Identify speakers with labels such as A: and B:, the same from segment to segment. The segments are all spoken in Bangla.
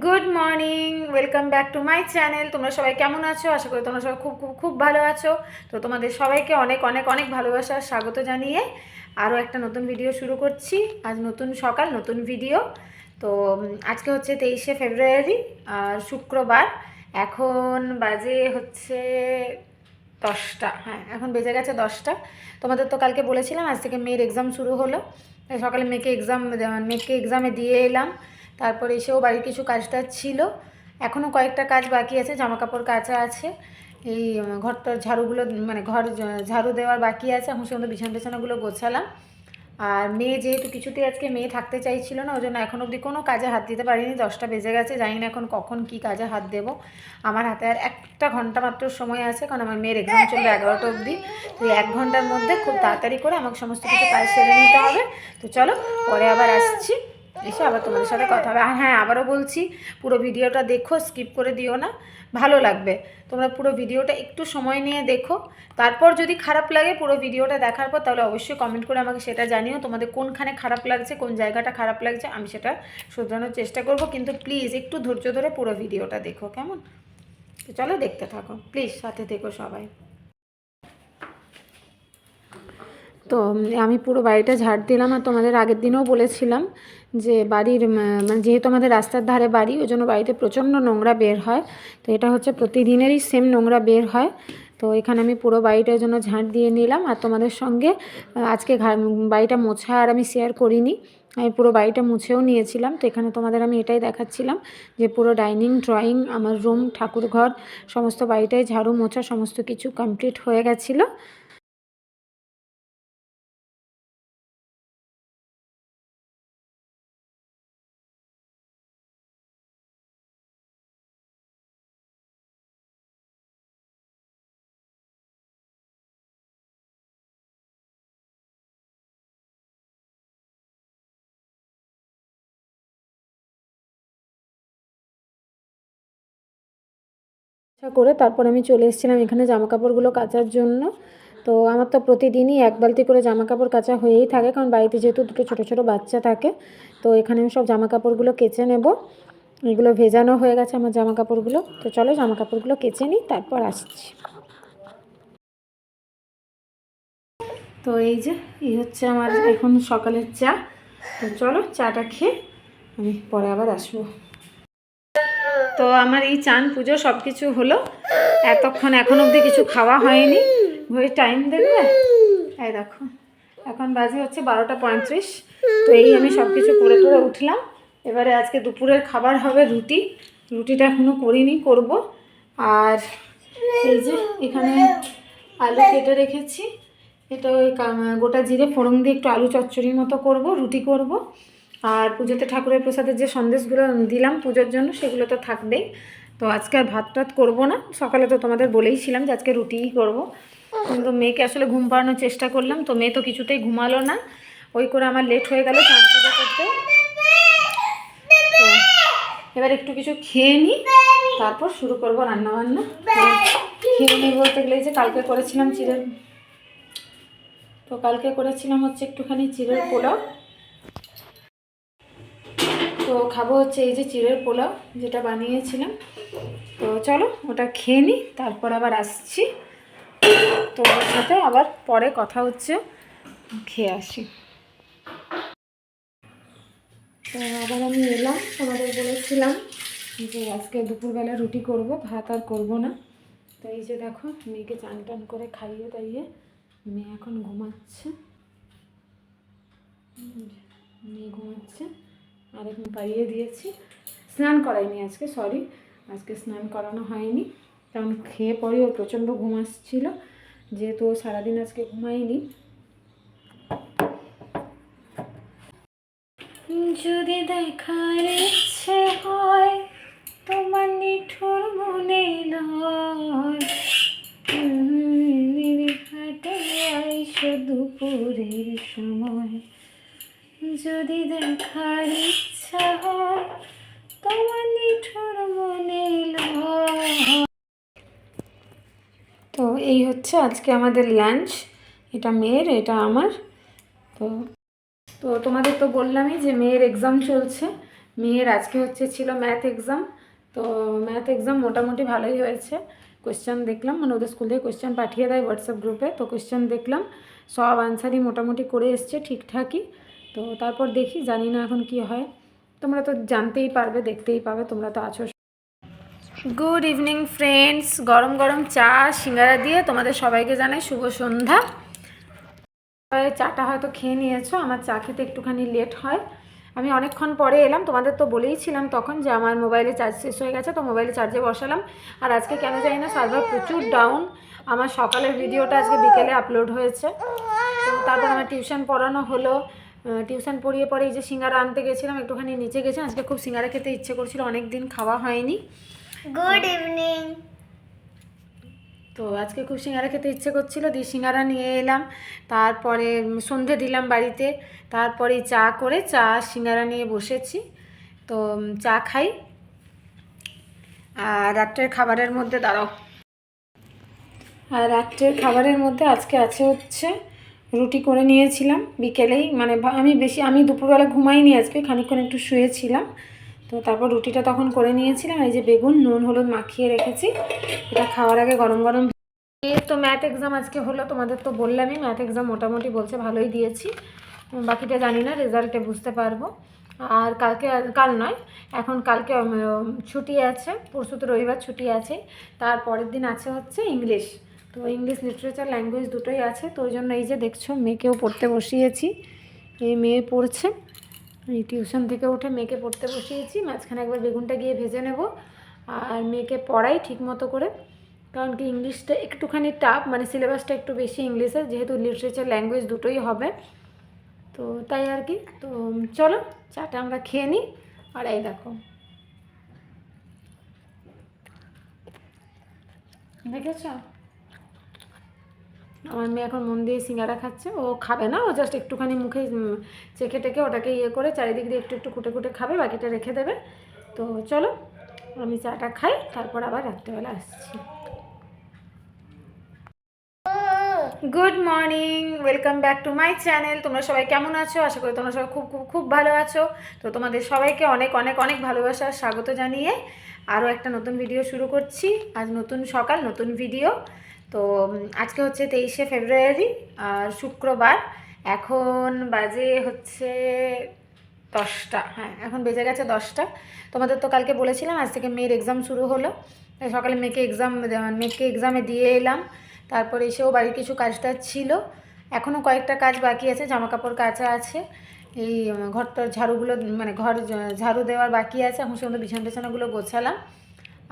A: Good morning welcome back to my channel তোমরা সবাই কেমন আছো? আশা করি তোমরা সবাই খুব খুব খুব ভালো আছো। তো তোমাদের সবাইকে অনেক অনেক অনেক ভালোবাসা আর স্বাগত জানিয়ে আরও একটা নতুন ভিডিও শুরু করছি। আজ নতুন সকাল, নতুন ভিডিও তো আজকে হচ্ছে তেইশে ফেব্রুয়ারি, আর শুক্রবার। এখন বাজে হচ্ছে দশটা। হ্যাঁ এখন বেজে গেছে দশটা। তোমাদের তো কালকে বলেছিলাম, আজ থেকে মেয়ের এক্সাম শুরু হলো। সকালে মেয়েকে এক্সাম মেয়েকে এক্সামে দিয়ে এলাম। তারপরে এসেও বাড়ির কিছু কাজ টাজ ছিল। এখনও কয়েকটা কাজ বাকি আছে জামা কাপড় কাচা আছে। এই ঘরটার ঝাড়ুগুলো মানে ঘর ঝাড়ু দেওয়ার বাকি আছে। এখন সেগুলো বিছানা টিছানাগুলো গোছালাম। আর মেয়ে যেহেতু কিছুতেই আজকে মেয়ে থাকতে চাইছিল না ওই জন্য এখন অবধি কোনো কাজে হাত দিতে পারিনি। দশটা বেজে গেছে, জানি না এখন কখন কি কাজে হাত দেব। আমার হাতে আর একটা ঘণ্টা মাত্র সময় আছে, কারণ আমার মেয়ের এক্সাম চলবে এগারোটা অবধি। তো এক ঘণ্টার মধ্যে খুব তাড়াতাড়ি করে আমাকে সমস্ত কিছু কাজ সেরে নিতে হবে। তো চলো, পরে আবার আসছি। এসে আবার তোমাদের সাথে কথা হবে। আর হ্যাঁ আবারও বলছি, পুরো ভিডিওটা দেখো স্কিপ করে দিও না। ভালো লাগবে। তোমরা পুরো ভিডিওটা একটু সময় নিয়ে দেখো। তারপর যদি খারাপ লাগে পুরো ভিডিওটা দেখার পর, তাহলে অবশ্যই কমেন্ট করে আমাকে সেটা জানিও। তোমাদের কোনখানে খারাপ লাগছে, কোন জায়গাটা খারাপ লাগছে, আমি সেটা শুধরানোর চেষ্টা করব। কিন্তু প্লিজ একটু ধৈর্য ধরে পুরো ভিডিওটা দেখো, কেমন? তো চলো দেখতে থাকো। প্লিজ সাথে থেকো সবাই। তো আমি পুরো বাড়িটা ঝাড় দিলাম আর তোমাদের আগের দিনও বলেছিলাম যে বাড়ির মানে যেহেতু আমাদের রাস্তার ধারে বাড়ি, ওই জন্য বাড়িতে প্রচণ্ড নোংরা বের হয়। তো এটা হচ্ছে প্রতিদিনেরই সেম নোংরা বের হয়। তো এখানে আমি পুরো বাড়িটার জন্য ঝাঁট দিয়ে নিলাম আর তোমাদের সঙ্গে আজকে বাড়িটা মোছা আর আমি শেয়ার করিনি। আমি পুরো বাড়িটা মুছেও নিয়েছিলাম। তো এখানে তোমাদের আমি এটাই দেখাচ্ছিলাম যে পুরো ডাইনিং, ড্রয়িং, আমার রুম ঠাকুর ঘর সমস্ত বাড়িটায় ঝাড়ু মোছা, সমস্ত কিছু কমপ্লিট হয়ে গেছিল। করে তারপর আমি চলে এসেছিলাম এখানে জামা কাপড়গুলো কাচার জন্য। তো আমার তো প্রতিদিনই এক বালতি করে জামা কাপড় কাচা হয়েই থাকে, কারণ বাড়িতে যেহেতু দুটো ছোটো ছোটো বাচ্চা থাকে, তো এখানে আমি সব জামা কাপড়গুলো কেচে নেব। এগুলো ভেজানো হয়ে গেছে আমার জামা কাপড়গুলো তো চলো জামা কাপড়গুলো কেচে নিই, তারপর আসছি। তো এই যে, এই হচ্ছে আমার এখন সকালের চা। তো চলো চাটা খেয়ে আমি পরে আবার আসব। তো আমার এই চান পুজো সব কিছু হলো। এতক্ষণ এখন অবধি কিছু খাওয়া হয়নি। ঘড়ি টাইম দেখবে? এই দেখো, এখন বাজে হচ্ছে বারোটা পঁয়ত্রিশ। তো এই আমি সব কিছু করে করে উঠলাম। এবারে আজকে দুপুরের খাবার হবে রুটি। রুটিটা এখনও করিনি, করব। আর এই যে এখানে আলু কেটে রেখেছি। এটা ওই গোটা জিরে ফোড়ন দিয়ে একটু আলু চচ্চড়ির মতো করব, রুটি করব। আর পুজোতে ঠাকুরের প্রসাদের যে সন্দেশগুলো দিলাম পুজোর জন্য, সেগুলো তো থাকবেই। তো আজকে আর ভাত টাত করব না। সকালে তো তোমাদের বলেইছিলাম যে আজকে রুটিই করব। কিন্তু মেয়েকে আসলে ঘুম পাড়ানোর চেষ্টা করলাম, তো মেয়ে তো কিছুতেই ঘুমালো না। ওই করে আমার লেট হয়ে গেল চান পুজো করতে। তো এবার একটু কিছু খেয়ে নিই তারপর শুরু করব রান্না বান্না খেয়ে নিই বলতে গেলে যে কালকে করেছিলাম চিড়ের তো কালকে করেছিলাম হচ্ছে একটুখানি চিড়ের পোলাও। তো খাব হচ্ছে এই যে চিড়ের পোলাও, যেটা বানিয়েছিলাম। তো চলো, ওটা খেয়ে নিই তারপর আবার আসছি। তো ওর সাথে আবার পরে কথা হচ্ছে, খেয়ে আসি। তো আবার আমি এলাম, তোমাদের বলেছিলাম যে আজকে দুপুরবেলা রুটি করব, ভাত আর করব না। তো এই যে দেখো, মেয়েকে চান টান করে খাইয়ে দাইয়ে মেয়ে এখন ঘুমাচ্ছে। মেয়ে ঘুমাচ্ছে। আর এখন পাইয়ে দিয়েছি। স্নান করাইনি আজকে সরি আজকে স্নান করানো হয়নি। কারণ খেয়ে পরে ওর প্রচণ্ড ঘুম আসছিল, যেহেতু ও সারাদিন আজকে ঘুমায়নি। যদি দেখার ইচ্ছে হয়, তোমার নিঠুর মনে নয়। দুপুরের সময়। যদি দেখার তো এই হচ্ছে আজকে আমাদের লাঞ্চ এটা মেয়ের, এটা আমার। তো তো তোমাদের তো বললামই যে মেয়ের এক্সাম চলছে। মেয়ের আজকে হচ্ছে ছিল ম্যাথ এক্সাম তো ম্যাথ এক্সাম মোটামুটি ভালোই হয়েছে। কোয়েশ্চেন দেখলাম মানে ওদের স্কুল থেকে কোয়েশ্চেন পাঠিয়ে দেয় হোয়াটসঅ্যাপ গ্রুপে তো কোয়েশ্চেন দেখলাম, সব আনসারই মোটামুটি করে এসছে ঠিকঠাকই। তো তারপর দেখি, জানি না এখন কি হয়। তোমরা তো জানতেই পারবে, দেখতেই পাবে, তোমরা তো আছো। গুড ইভিনিং ফ্রেন্ডস গরম গরম চা, সিঙ্গারা দিয়ে তোমাদের সবাইকে জানাই শুভ সন্ধ্যা। চাটা হয়তো খেয়ে নিয়েছো, আমার চা খেতে একটুখানি লেট হয়। আমি অনেকক্ষণ পরে এলাম, তোমাদের তো বলেইছিলাম তখন যে আমার মোবাইলে চার্জ শেষ হয়ে গেছে, তো মোবাইলে চার্জে বসালাম। আর আজকে কেন জানি না সার্ভার প্রচুর ডাউন আমার সকালের ভিডিওটা আজকে বিকেলে আপলোড হয়েছে। তারপর আমার টিউশন পড়ানো হলো টিউশন পড়িয়ে পরে এই যে সিঙ্গারা আনতে গেছিলাম একটুখানি নিচে গেছিলাম আজকে খুব সিঙ্গারা খেতে ইচ্ছে করছিল অনেক দিন খাওয়া হয়নি।
B: গুড ইভিনিং
A: তো আজকে খুব সিঙ্গারা খেতে ইচ্ছে করছিল দিয়ে সিঙ্গারা নিয়ে এলাম। তারপরে সন্ধে দিলাম বাড়িতে তারপরে চা করে চা সিঙ্গারা নিয়ে বসেছি। তো চা খাই। আর রাত্রের খাবারের মধ্যে দাঁড়াও। আর রাত্রের খাবারের মধ্যে আজকে আছে হচ্ছে রুটি করে নিয়েছিলাম বিকেলেই। মানে আমি বেশি, আমি দুপুরবেলা ঘুমাইনি আজকে, খানিকক্ষণ একটু শুয়েছিলাম। তো তারপর রুটিটা তখন করে নিয়েছিলাম, এই যে বেগুন, নুন, হলুদ মাখিয়ে রেখেছি। এটা খাওয়ার আগে গরম গরম তো ম্যাথ এক্সাম আজকে হলো, তোমাদের তো বললামই, ম্যাথ এক্সাম মোটামুটি বলছে ভালোই দিয়েছি। বাকিটা জানি না, রেজাল্টে বুঝতে পারব। আর কালকে কাল নয়, এখন কালকে ছুটি আছে, পরশু তো রবিবার ছুটি আছে। তার পরের দিন আছে হচ্ছে ইংলিশ। তো ইংলিশ লিটারেচার ল্যাঙ্গুয়েজ দুটোই আছে, তো ওই জন্য এই যে দেখছ, মেয়েকেও পড়তে বসিয়েছি। এই মেয়ে পড়ছে, এই টিউশন থেকে উঠে মেয়েকে পড়তে বসিয়েছি, মাঝখানে একবার বেগুনটা গিয়ে ভেজে নেব, আর মেয়েকে পড়াই ঠিক মতো করে। কারণ কি ইংলিশটা একটুখানি টাফ মানে সিলেবাসটা একটু বেশি ইংলিশের যেহেতু লিটারেচার ল্যাঙ্গুয়েজ দুটোই হবে। তো তাই আর কি, তো চলো, চাটা আমরা খেয়ে নিই আর এই দেখো। দেখেছ? আমার মেয়ে এখন মন দিয়ে সিঙ্গারা খাচ্ছে, ও খাবে না, ও জাস্ট একটুখানি মুখে চেখে টেকে ওটাকে ইয়ে করে চারিদিক দিয়ে একটু একটু কুটে কুটে খাবে, বাকিটা রেখে দেবে। তো চলো, আমি চাটা খাই, তারপর আবার রাত্রেবেলা আসছি। Good morning welcome back to my channel তোমরা সবাই কেমন আছো? আশা করি তোমরা সবাই খুব খুব খুব ভালো আছো। তো তোমাদের সবাইকে অনেক অনেক অনেক ভালোবাসা, স্বাগত জানিয়ে আরও একটা নতুন ভিডিও শুরু করছি। আজ নতুন সকাল, নতুন ভিডিও তো আজকে হচ্ছে তেইশে ফেব্রুয়ারি, আর শুক্রবার। এখন বাজে হচ্ছে দশটা। হ্যাঁ এখন বেজে গেছে দশটা। তোমাদের তো কালকে বলেছিলাম, আজ থেকে মেয়ের এক্সাম শুরু হলো। সকালে মেয়েকে এক্সাম মেয়েকে এক্সামে দিয়ে এলাম। তারপরে এসেও বাড়ির কিছু কাজ টাজ ছিল। এখনও কয়েকটা কাজ বাকি আছে জামা কাপড় কাচা আছে। এই ঘরটার ঝাড়ুগুলো মানে ঘর ঝাড়ু দেওয়ার বাকি আছে। এখন সুন্দর বিছানা টিছানাগুলো গোছালাম।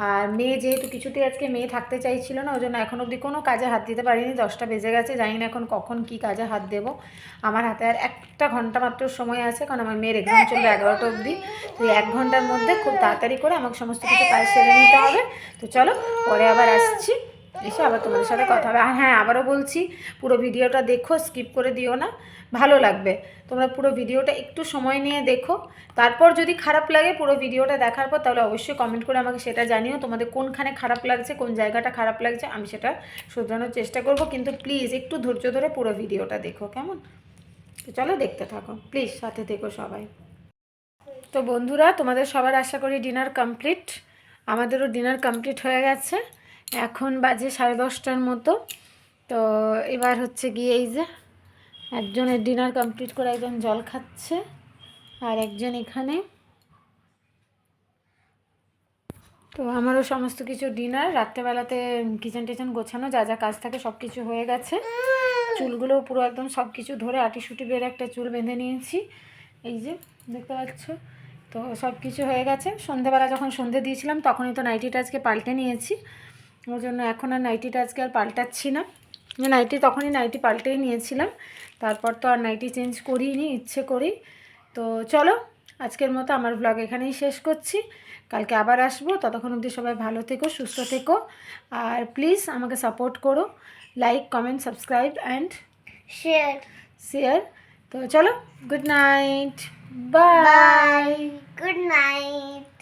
A: আর মেয়ে যেহেতু কিছুতেই আজকে মেয়ে থাকতে চাইছিল না ওই জন্য এখন অবধি কোনো কাজে হাত দিতে পারিনি, দশটা বেজে গেছে, জানি না এখন কখন কি কাজে হাত দেব। আমার হাতে আর একটা ঘণ্টা মাত্র সময় আছে, কারণ আমার মেয়ের এক্সাম চলবে এগারোটা অবধি। তো এক ঘণ্টার মধ্যে খুব তাড়াতাড়ি করে আমাকে সমস্ত কিছু কাজ সেরে নিতে হবে। তো চলো, পরে আবার আসছি। এসে, আবার তোমাদের সাথে কথা হবে। আর হ্যাঁ আবারও বলছি, পুরো ভিডিওটা দেখো স্কিপ করে দিও না। ভালো লাগবে। তোমরা পুরো ভিডিওটা একটু সময় নিয়ে দেখো। তারপর যদি খারাপ লাগে পুরো ভিডিওটা দেখার পর, তাহলে অবশ্যই কমেন্ট করে আমাকে সেটা জানিও। তোমাদের কোনখানে খারাপ লাগছে, কোন জায়গাটা খারাপ লাগছে, আমি সেটা শুধরানোর চেষ্টা করব। কিন্তু প্লিজ একটু ধৈর্য ধরে পুরো ভিডিওটা দেখো, কেমন? তো চলো দেখতে থাকো। প্লিজ সাথে থেকো সবাই। তো বন্ধুরা, তোমাদের সবার আশা করি ডিনার কমপ্লিট আমাদেরও ডিনার কমপ্লিট হয়ে গেছে। এখন বাজে সাড়ে দশটার মতো। তো এবার হচ্ছে গিয়ে এই যে একজনের ডিনার কমপ্লিট করে একজন জল খাচ্ছে আর একজন এখানে। তো আমারও সমস্ত কিছু ডিনার, রাত্রেবেলাতে কিচেন টিচেন গোছানো, যা যা কাজ থাকে সব কিছু হয়ে গেছে। চুলগুলো পুরো একদম সব কিছু ধরে আটিসুটি বের একটা চুল বেঁধে নিয়েছি। এই যে, দেখতে পাচ্ছ? তো সব কিছু হয়ে গেছে। সন্ধেবেলা যখন সন্ধে দিয়েছিলাম, তখনই তো নাইটিটা আজকে পাল্টে নিয়েছি। ওর জন্য এখন আর নাইটিটা আজকে আর পাল্টাচ্ছি না। নাইটি তখনই নাইটি পাল্টেই নিয়েছিলাম। তারপর তো আর নাইটি চেঞ্জ করিনি ইচ্ছে করি তো চলো আজকের মতো আমার ব্লগ এখানেই শেষ করছি। কালকে আবার আসব। ততক্ষণ অবধি সবাই ভালো থেকো সুস্থ থেকো। আর প্লিজ আমাকে সাপোর্ট করো। Like comment subscribe and
B: share
A: share তো চলো good night bye
B: good night